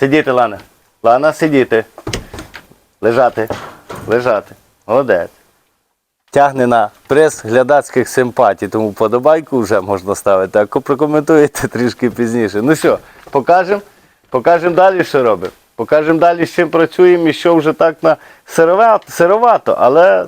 Сидіти, Лана. Лана, сидіти. Лежати. Лежати. Молодець. Тягне на прес глядацьких симпатій, тому подобайку вже можна ставити, а прокоментуєте трішки пізніше. Ну що, покажемо? Покажемо далі, що робимо. Покажемо далі, з чим працюємо і що вже так на сировато але,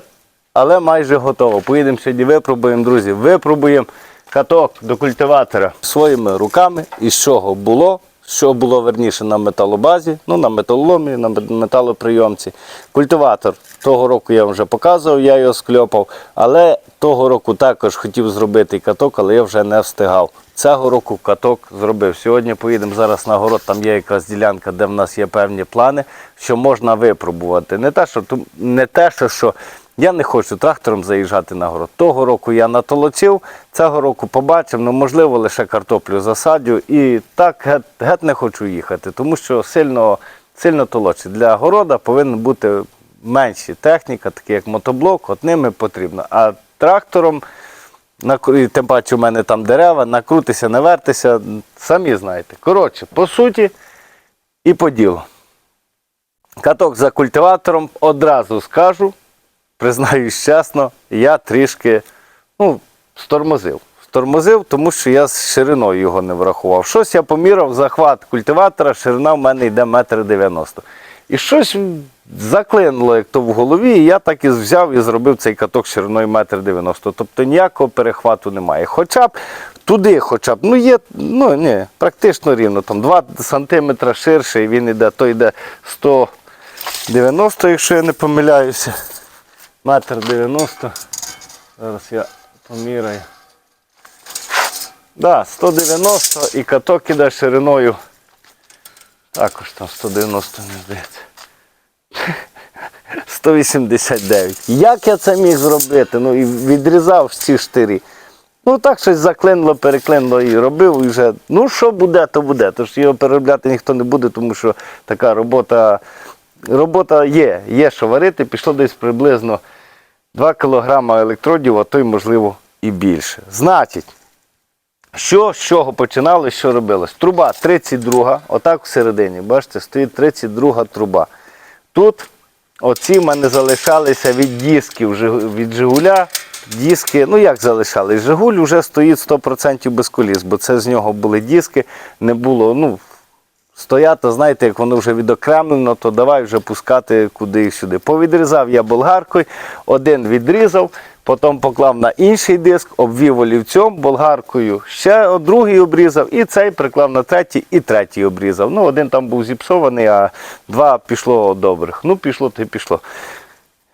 але майже готово. Поїдемо сьогодні, випробуємо, друзі, випробуємо каток до культиватора своїми руками, із чого було, що було верніше на металобазі, ну на металоломі, на металоприйомці. Культиватор того року я вже показував, я його скльопав, але того року також хотів зробити каток, але я вже не встигав. Цього року каток зробив. Сьогодні поїдемо зараз на город, там є якраз ділянка, де в нас є певні плани, що можна випробувати. Не те, що, не те, що, що я не хочу трактором заїжджати на город. Того року я натолочив, цього року побачив, ну можливо лише картоплю засадю. І так геть, геть не хочу їхати, тому що сильно, сильно толочить. Для города повинна бути менші техніка, такі як мотоблок, от ними потрібно. А трактором, і тим паче у мене там дерева, накрутися, навертися, самі знаєте. Коротше, по суті і по ділу. Каток за культиватором одразу скажу, признаюсь чесно, я трішки ну, стормозив. Стормозив, тому що я з шириною його не врахував. Щось я поміряв, захват культиватора, ширина в мене йде метр дев'яносто. І щось заклинуло, як то в голові, і я так і взяв і зробив цей каток шириною метр дев'яносто. Тобто ніякого перехвату немає. Хоча б туди, хоча б, ну є, ну ні, практично рівно, там 2 сантиметри ширше, і він йде, то йде 190, якщо я не помиляюся. Метр 90. Зараз я поміряю. Да, 190 і каток іде шириною. Також там 190, не здається. 189. Як я це міг зробити? Ну і відрізав всі штирі. Ну так щось заклинило, переклинило і робив, і вже, ну що буде, то буде. Тож його переробляти ніхто не буде, тому що така робота, робота є, є що варити, пішло десь приблизно 2 кг електродів, а то й можливо і більше. Значить, що з чого починали, що робилось? Труба 32, отак всередині, бачите, стоїть 32 труба. Тут оці в мене залишалися від дисків від Жигуля. Диски, ну як залишались? Жигуль вже стоїть 100% без коліс, бо це з нього були диски, не було, ну, стояти, знаєте, як воно вже відокремлено, то давай вже пускати куди і сюди. Повідрізав я болгаркою, один відрізав, потім поклав на інший диск, обвів олівцем болгаркою, ще другий обрізав, і цей приклав на третій, і третій обрізав. Ну, один там був зіпсований, а два пішло добрих. Ну, пішло, то й пішло.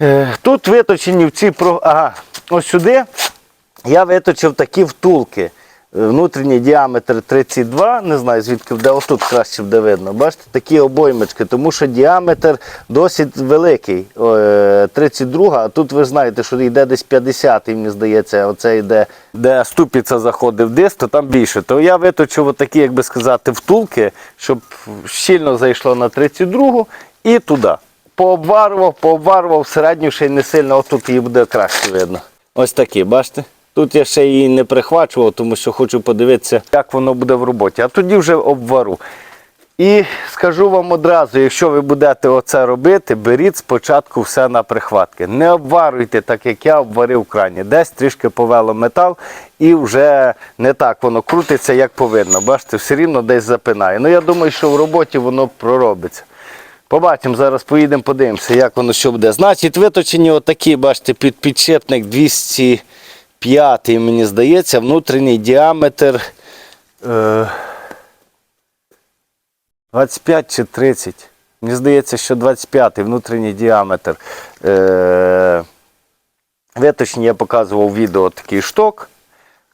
Е, Тут виточені в ці про. Ага, ось сюди я виточив такі втулки. Е, Внутрішній діаметр 32, не знаю звідки де отут краще буде видно. Бачите, такі обоймочки, тому що діаметр досить великий. е, 32, а тут ви знаєте, що йде десь 50, мені здається, оце йде, де ступіця заходив диск, то там більше. То я виточив отакі, як би сказати, втулки, щоб щільно зайшло на 32 і туди. Пообварував, пообварував, середню ще й не сильно, отут її буде краще видно. Ось такі, бачите? Тут я ще її не прихвачував, тому що хочу подивитися, як воно буде в роботі. А тоді вже обвару. І скажу вам одразу, якщо ви будете оце робити, беріть спочатку все на прихватки. Не обварюйте, так як я обварив крані. Десь трішки повело метал і вже не так воно крутиться, як повинно. Бачите, все рівно десь запинає. Ну я думаю, що в роботі воно проробиться. Побачимо, зараз поїдемо, подивимося, як воно що буде. Значить, виточені отакі, бачите, під підшипник 205, мені здається, внутрішній діаметр е, 25 чи 30. Мені здається, що 25-й внутрішній діаметр. Е, виточні я показував відео такий шток,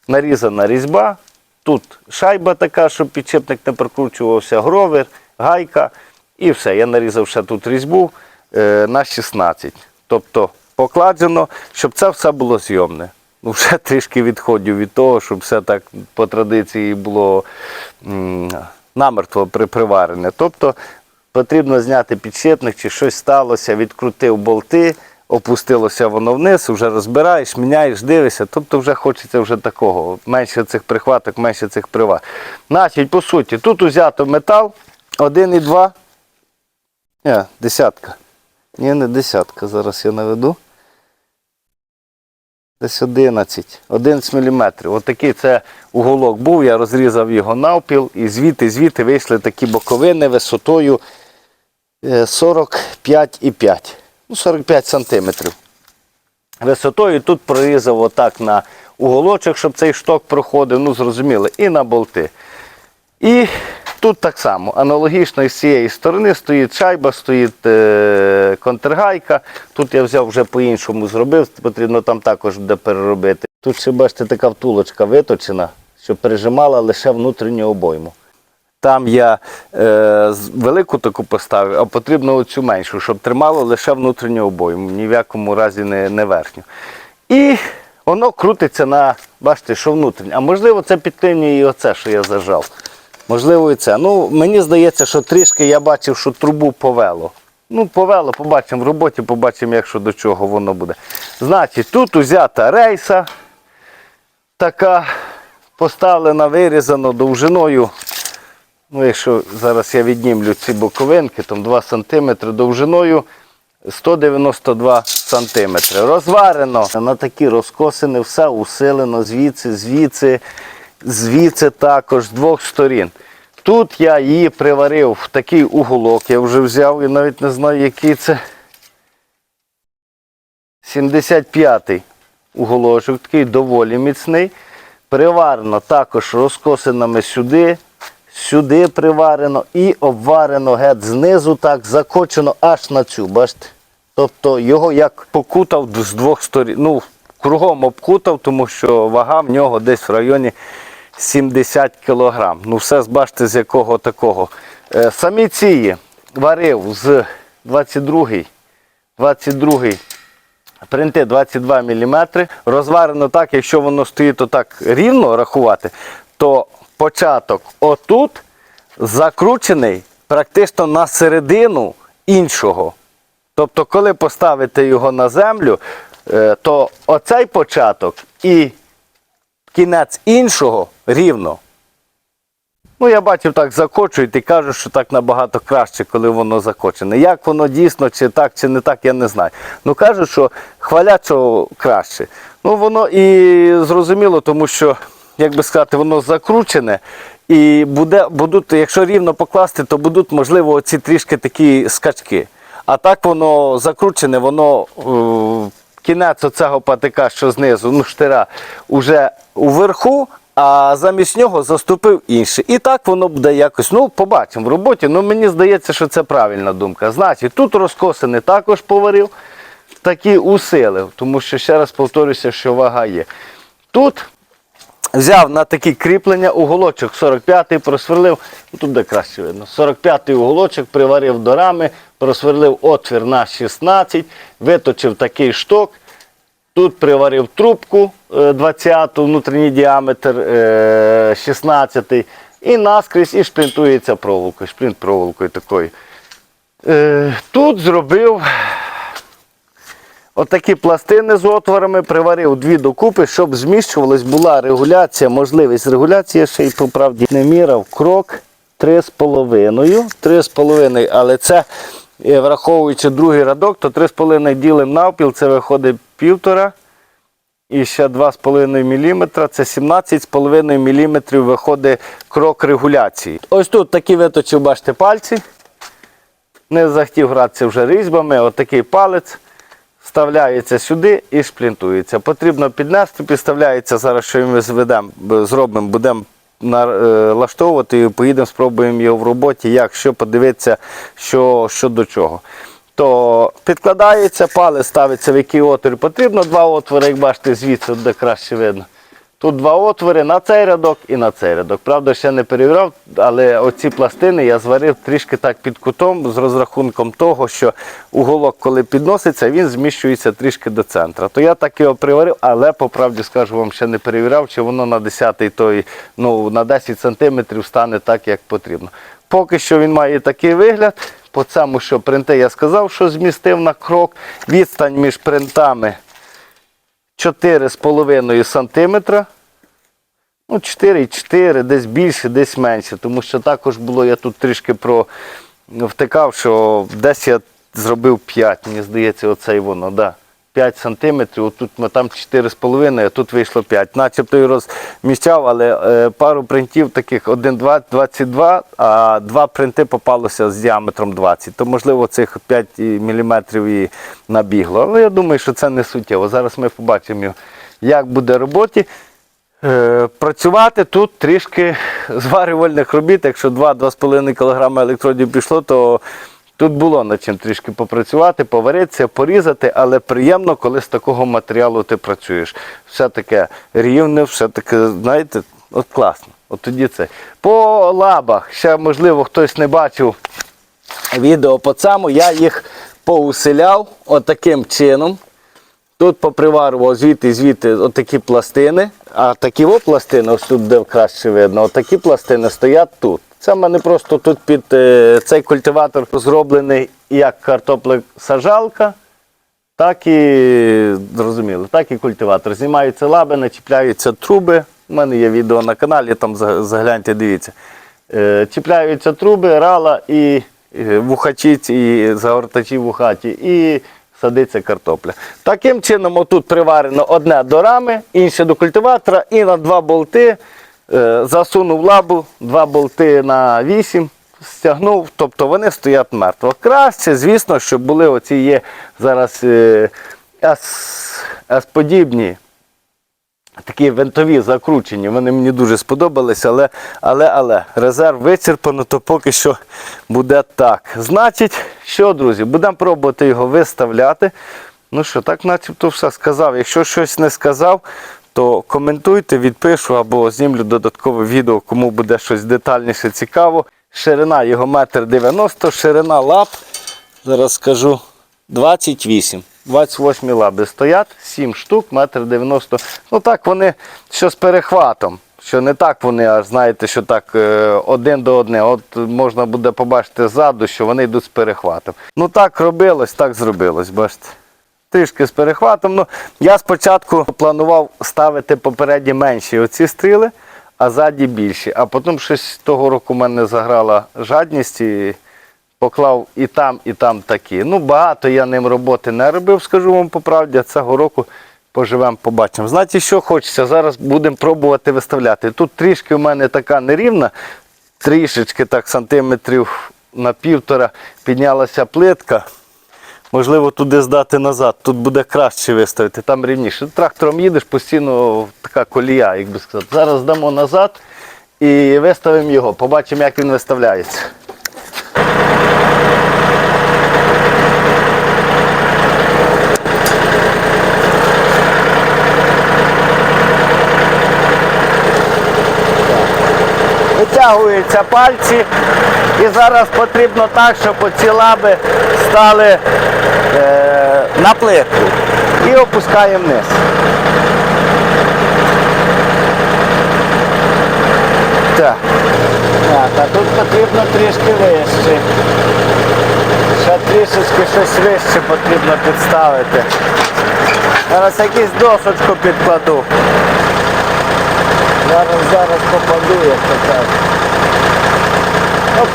нарізана різьба. Тут шайба така, щоб підшипник не прокручувався, гровер, гайка і все. Я нарізав ще тут різьбу е, на 16. Тобто покладено, щоб це все було зйомне. Ну, вже трішки відходів від того, щоб все так по традиції було намертво при- приварене. Тобто потрібно зняти підшипник, чи щось сталося, відкрутив болти, опустилося воно вниз, вже розбираєш, міняєш, дивишся. Тобто вже хочеться вже такого. Менше цих прихваток, менше цих привар. Значить, по суті, тут узято метал. 1,2. Ні, десятка. Ні, не десятка. Зараз я наведу. Десь 11. 11 мм. Отакий це уголок був, я розрізав його навпіл і звідти, звідти вийшли такі боковини висотою е, 45,5. Ну, 45 сантиметрів. Висотою тут прорізав отак на уголочок, щоб цей шток проходив, ну зрозуміло, і на болти. І тут так само, аналогічно з цієї сторони стоїть шайба, стоїть е, контргайка. Тут я взяв вже по-іншому зробив, потрібно там також буде переробити. Тут ще бачите, така втулочка виточена, що пережимала лише внутрішню обойму. Там я е, велику таку поставив, а потрібно оцю меншу, щоб тримало лише внутрішню обойму, ні в якому разі не, не верхню. І воно крутиться на, бачите, що внутрішнє. А можливо, це підклинює і оце, що я зажав. Можливо, і це. Ну, мені здається, що трішки я бачив, що трубу повело. Ну, повело, побачимо в роботі, побачимо, якщо до чого воно буде. Значить, тут узята рейса, така поставлена, вирізана довжиною. Ну, якщо зараз я віднімлю ці боковинки, там 2 см довжиною 192 см. Розварено на такі розкосини, все усилено звідси, звідси, звідси також з двох сторін. Тут я її приварив в такий уголок, я вже взяв і навіть не знаю, який це 75-й уголочок, такий доволі міцний. Приварено також розкосинами сюди, сюди приварено і обварено геть знизу, так закочено аж на цю, бачите? Тобто його як покутав з двох сторін. Ну, кругом обкутав, тому що вага в нього десь в районі 70 кг. Ну, все бачите, з якого такого. Е, Самі ці варив з 22-й, 22-й Принти 22 мм. Розварено так, якщо воно стоїть отак рівно рахувати, то початок отут закручений практично на середину іншого. Тобто, коли поставити його на землю, е, то оцей початок і кінець іншого рівно. Ну, я бачив, так закочують і кажуть, що так набагато краще, коли воно закочене. Як воно дійсно, чи так, чи не так, я не знаю. Ну кажуть, що хвалять, що краще. Ну, воно і зрозуміло, тому що, як би сказати, воно закручене. І буде, будуть, якщо рівно покласти, то будуть, можливо, оці трішки такі скачки. А так воно закручене, воно е, кінець оцього патика, що знизу, ну штира, уже уверху, а замість нього заступив інший. І так воно буде якось. Ну, побачимо в роботі. Ну, мені здається, що це правильна думка. Значить, тут розкоси не також поварив, такі усилив, тому що ще раз повторюся, що вага є. Тут взяв на такі кріплення уголочок 45-й, просверлив, ну, тут де краще видно, 45-й уголочок приварив до рами, просверлив отвір на 16, виточив такий шток. Тут приварив трубку е, 20 внутрішній діаметр е, 16 і наскрізь і шплінтується проволокою, шплінт проволокою такою. Е, Тут зробив отакі пластини з отворами, приварив дві докупи, щоб зміщувалась, була регуляція, можливість регуляції, я ще й по правді не міряв крок 3,5. 3,5, але це е, враховуючи другий радок, то 3,5 ділимо навпіл, це виходить півтора. І ще 2,5 мм, це 17,5 мм виходить крок регуляції. Ось тут такі виточив, бачите, пальці. Не захотів гратися вже різьбами, отакий палець вставляється сюди і шплінтується. Потрібно піднести, підставляється зараз, що ми зведемо, зробимо, будемо налаштовувати і поїдемо, спробуємо його в роботі, як що подивитися, що, що до чого. То підкладається, палець ставиться в який отвір потрібно. Два отвори, як бачите, звідси де краще видно. Тут два отвори на цей рядок і на цей рядок. Правда, ще не перевіряв, але оці пластини я зварив трішки так під кутом з розрахунком того, що уголок, коли підноситься, він зміщується трішки до центра. То я так його приварив, але по правді скажу вам, ще не перевіряв, чи воно на 10 той, ну, на 10 сантиметрів стане так, як потрібно. Поки що він має такий вигляд. По цьому, що принти, я сказав, що змістив на крок. Відстань між принтами 4,5 см. Ну, 4,4, десь більше, десь менше. Тому що також було, я тут трішки про втикав, що десь я зробив 5, мені здається, оце і воно, да. 5 сантиметрів, отут ми там 4,5, а тут вийшло 5. Начебто і розміщав, але е, пару принтів таких 1, 2, 22, а два принти попалося з діаметром 20. То можливо цих 5 мм і набігло. Але я думаю, що це не суттєво. Зараз ми побачимо, як буде роботі. Е, Працювати тут трішки зварювальних робіт. Якщо 2-2,5 кг електродів пішло, то тут було над чим трішки попрацювати, поваритися, порізати, але приємно, коли з такого матеріалу ти працюєш. Все таке рівне, все таке, знаєте, от класно. От тоді це. По лабах, ще можливо хтось не бачив відео по цьому, я їх поуселяв отаким чином. Тут поприварував звідти, звідти отакі пластини, а такі о пластини, ось тут де краще видно, отакі пластини стоять тут. Це в мене просто тут під е, цей культиватор зроблений як картоплесажалка, так і зрозуміло, так і культиватор. Знімаються лаби, начіпляються труби. У мене є відео на каналі, там загляньте, дивіться. Е, чіпляються труби, рала і е, вухачі і загортачі вухаті, і садиться картопля. Таким чином, отут приварено одне до рами, інше до культиватора, і на два болти е, засунув лабу, два болти на 8, стягнув, тобто вони стоять мертво. Краще, звісно, щоб були оці є зараз е, С-подібні такі винтові закручені, вони мені дуже сподобалися, але, але, але резерв вичерпано, то поки що буде так. Значить, що, друзі, будемо пробувати його виставляти. Ну що, так начебто все сказав. Якщо щось не сказав, то коментуйте, відпишу або знімлю додаткове відео, кому буде щось детальніше цікаво. Ширина його метр 90, ширина лап, зараз скажу, 28. 28 лаби стоять, 7 штук, метр 90. Ну так вони, що з перехватом. Що не так вони, аж знаєте, що так е, один до одне. От можна буде побачити ззаду, що вони йдуть з перехватом. Ну так робилось, так зробилось, бачите. Трішки з перехватом. Ну, я спочатку планував ставити попередні менші оці стріли, а ззаді більші. А потім щось того року в мене заграла жадність і поклав і там, і там такі. Ну, багато я ним роботи не робив, скажу вам по правді, а цього року поживемо, побачимо. Знаєте, що хочеться? Зараз будемо пробувати виставляти. Тут трішки у мене така нерівна, трішечки так сантиметрів на півтора піднялася плитка. Можливо, туди здати назад. Тут буде краще виставити, там рівніше. Трактором їдеш, постійно така колія, як би сказати. Зараз дамо назад і виставимо його. Побачимо, як він виставляється. Витягуються пальці. І зараз потрібно так, щоб оці лаби стали е, на плитку. І опускаємо вниз. Так. Так, а тут потрібно трішки вище. Ще трішечки щось вище потрібно підставити. Зараз якусь досочку підкладу. Зараз, зараз попаду, як то кажуть. Оп.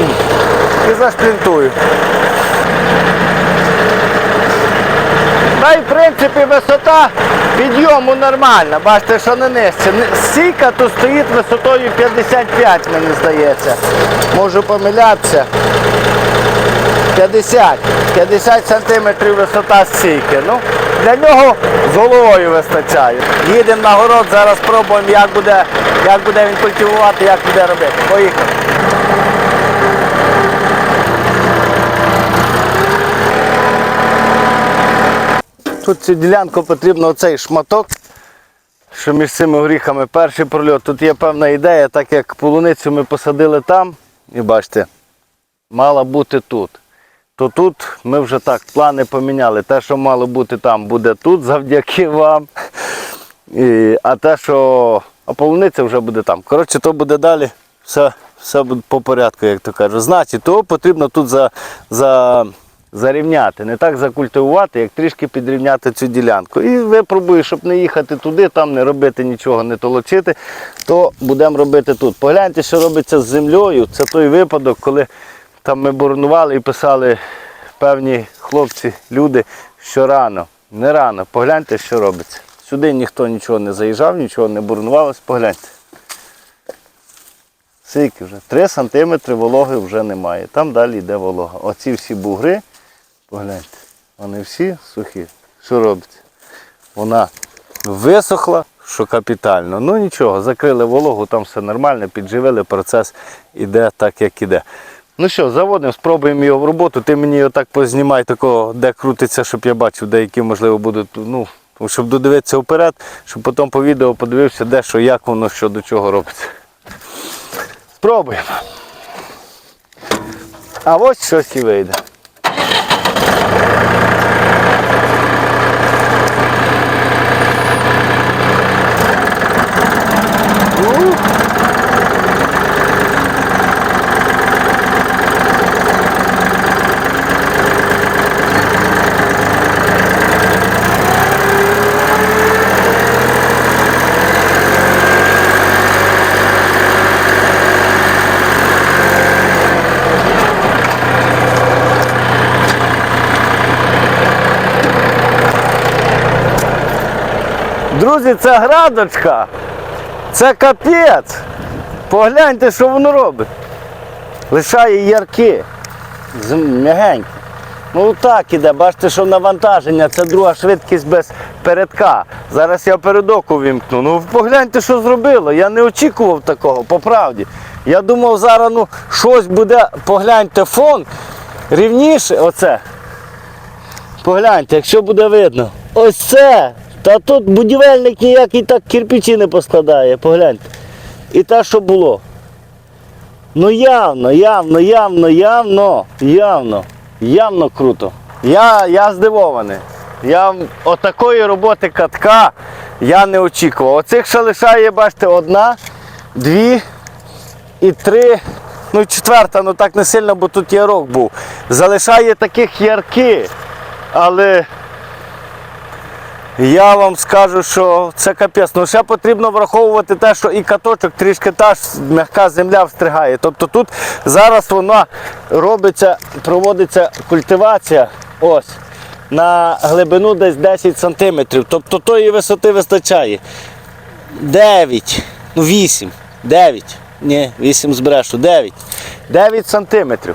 І. Та й в принципі висота підйому нормальна. Бачите, що не нижче. Стійка тут стоїть висотою 55, мені здається. Можу помилятися. 50. 50 сантиметрів висота стійки. Ну, для нього з головою вистачає. Їдемо на город, зараз спробуємо, як буде, як буде він культивувати, як буде робити. Поїхали. Тут цю ділянку потрібно оцей шматок, що між цими горіхами перший прольот. Тут є певна ідея, так як полуницю ми посадили там, і бачите, мала бути тут. То тут ми вже так плани поміняли. Те, що мало бути там, буде тут завдяки вам. І, а те, що а вже буде там. Коротше, то буде далі. Все, все буде по порядку, як то кажуть. Значить, то потрібно тут за, за зарівняти, не так закультивувати, як трішки підрівняти цю ділянку. І випробую, щоб не їхати туди, там не робити нічого, не толочити, то будемо робити тут. Погляньте, що робиться з землею. Це той випадок, коли там ми боронували і писали певні хлопці, люди, що рано. Не рано. Погляньте, що робиться. Сюди ніхто нічого не заїжджав, нічого не бурнувалось, погляньте. Скільки вже? 3 см вологи вже немає. Там далі йде волога. Оці всі бугри, погляньте, вони всі сухі. Що робиться? Вона висохла, що капітально. Ну нічого, закрили вологу, там все нормально, підживили, процес іде так, як іде. Ну що, заводимо, спробуємо його в роботу. Ти мені його так познімай, такого, де крутиться, щоб я бачив, деякі, можливо, будуть, ну, щоб додивитися вперед, щоб потім по відео подивився, де що, як воно, що до чого робиться. Спробуємо. А ось щось і вийде. Друзі, це градочка. Це капець. Погляньте, що воно робить. Лишає ярки. М'ягенькі. Ну так іде, бачите, що навантаження, це друга швидкість без передка. Зараз я передок увімкну. Ну погляньте, що зробило. Я не очікував такого, по правді. Я думав, зараз ну, щось буде, погляньте, фон рівніше. Оце. Погляньте, якщо буде видно. Ось це. Та тут будівельник ніякий так кирпичі не поскладає, погляньте. І те, що було. Ну явно, явно, явно, явно, явно, явно круто. Я, я здивований. Я отакої роботи катка я не очікував. Оцих ще лишає, бачите, одна, дві і три. Ну, четверта, ну так не сильно, бо тут ярок був. Залишає таких ярки. Але я вам скажу, що це капець. Ну ще потрібно враховувати те, що і каточок трішки та ж м'яка земля встригає. Тобто тут зараз вона робиться, проводиться культивація ось на глибину десь 10 см. Тобто тої висоти вистачає. 9, ну 8, 9. Ні, 8 збрешу, 9. 9 сантиметрів.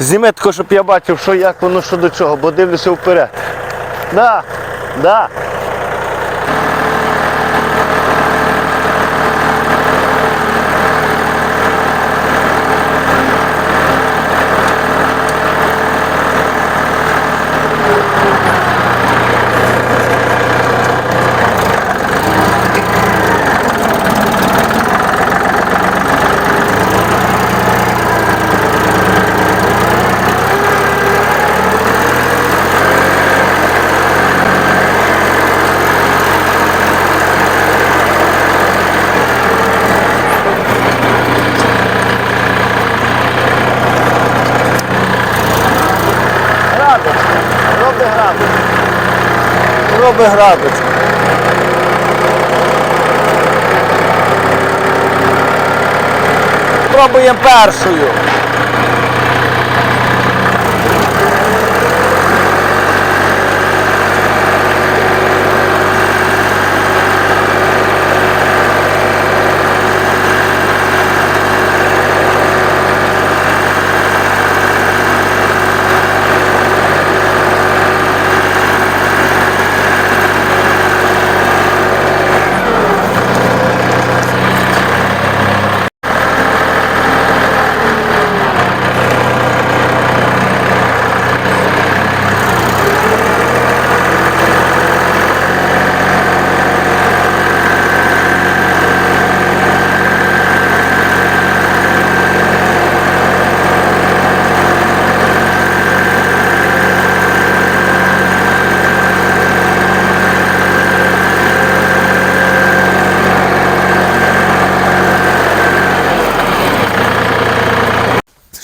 Зніми тако, щоб я бачив, що як воно що до чого, бо дивлюся вперед. Да, да. Роби градочку. Пробуємо першою.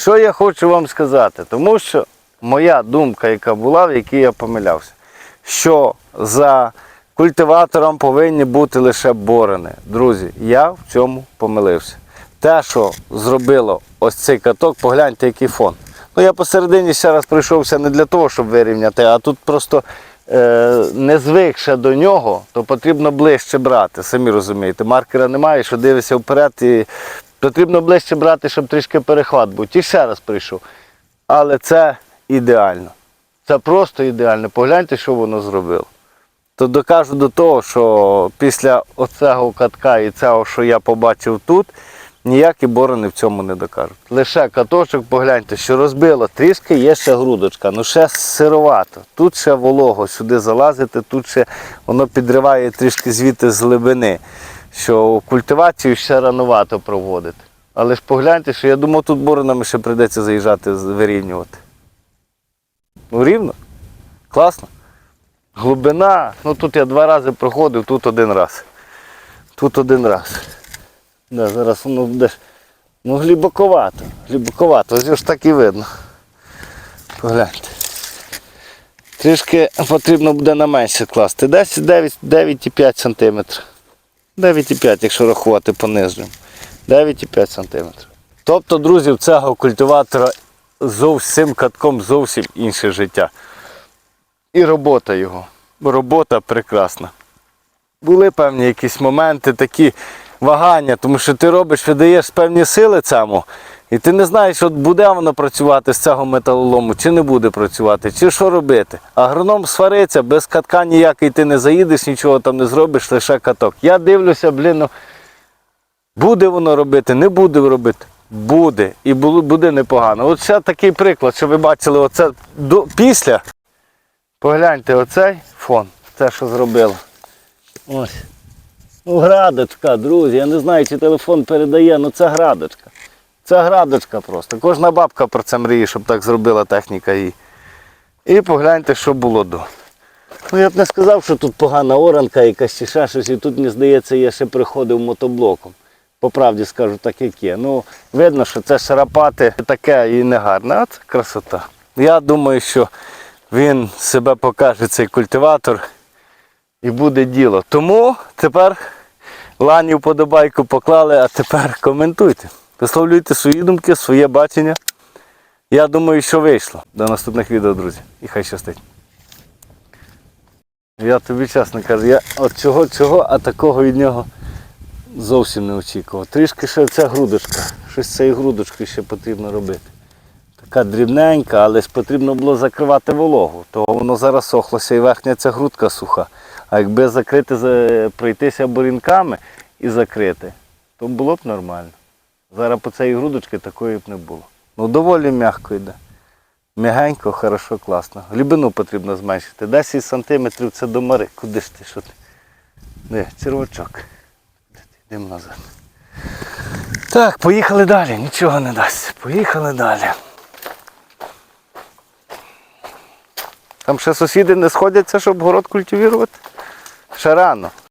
Що я хочу вам сказати? Тому що моя думка, яка була, в якій я помилявся, що за культиватором повинні бути лише борони. Друзі, я в цьому помилився. Те, що зробило ось цей каток, погляньте, який фон. Ну, я посередині ще раз прийшовся не для того, щоб вирівняти, а тут просто е, не звикше до нього, то потрібно ближче брати. Самі розумієте, маркера немає, що дивишся вперед, і потрібно ближче брати, щоб трішки перехват був. І ще раз прийшов. Але це ідеально. Це просто ідеально. Погляньте, що воно зробило. То докажу до того, що після оцього катка і цього, що я побачив тут, ніякі борони в цьому не докажуть. Лише каточок, погляньте, що розбило, трішки є ще грудочка, ну ще сировато. Тут ще волого, сюди залазити, тут ще воно підриває трішки звідти з глибини, що культивацію ще ранувато проводити. Але ж погляньте, що я думав, тут боронами ще прийдеться заїжджати, вирівнювати. Ну рівно. Класно. Глибина, ну тут я два рази проходив, тут один раз. Тут один раз. Да, зараз воно буде. Ну глибоковато. Глибоковато, ось ж так і видно. Погляньте. Трішки потрібно буде на менше класти. Десь 9,5 см. 9,5, якщо рахувати по нижньому. 9,5 см. Тобто, друзі, в цього культиватора зовсім катком зовсім інше життя. І робота його. Робота прекрасна. Були певні якісь моменти, такі вагання, тому що ти робиш, видаєш певні сили цьому, і ти не знаєш, от буде воно працювати з цього металолому, чи не буде працювати, чи що робити. Агроном свариться, без катка ніякий ти не заїдеш, нічого там не зробиш, лише каток. Я дивлюся, блін, ну, буде воно робити, не буде робити. Буде. І буде непогано. От ще такий приклад, що ви бачили, оце до, після. Погляньте, оцей фон, це що зробило. Ось. Ну, градочка, друзі. Я не знаю, чи телефон передає, ну це градочка. Це градочка просто. Кожна бабка про це мріє, щоб так зробила техніка її. І погляньте, що було до. Ну я б не сказав, що тут погана оранка якась ще щось, і тут, мені здається, я ще приходив мотоблоком. По правді скажу так, як є. Ну, видно, що це шарапати таке і не гарне, а це красота. Я думаю, що він себе покаже, цей культиватор, і буде діло. Тому тепер лані вподобайку поклали, а тепер коментуйте. Висловлюйте свої думки, своє бачення. Я думаю, що вийшло. До наступних відео, друзі. І хай щастить. Я тобі чесно кажу, я от чого, чого, а такого від нього зовсім не очікував. Трішки ще ця грудочка. Щось з цією грудочкою ще потрібно робити. Така дрібненька, але ж потрібно було закривати вологу. То воно зараз сохлося і верхня ця грудка суха. А якби закрити, за- пройтися бурінками і закрити, то було б нормально. Зараз по цієї грудочки такої б не було. Ну доволі м'яко йде. М'ягенько, хорошо, класно. Глибину потрібно зменшити. 10 сантиметрів це до мари. Куди ж ти? Що ти? Де, червачок. Йдемо назад. Так, поїхали далі. Нічого не дасть. Поїхали далі. Там ще сусіди не сходяться, щоб город культивувати? Ще рано.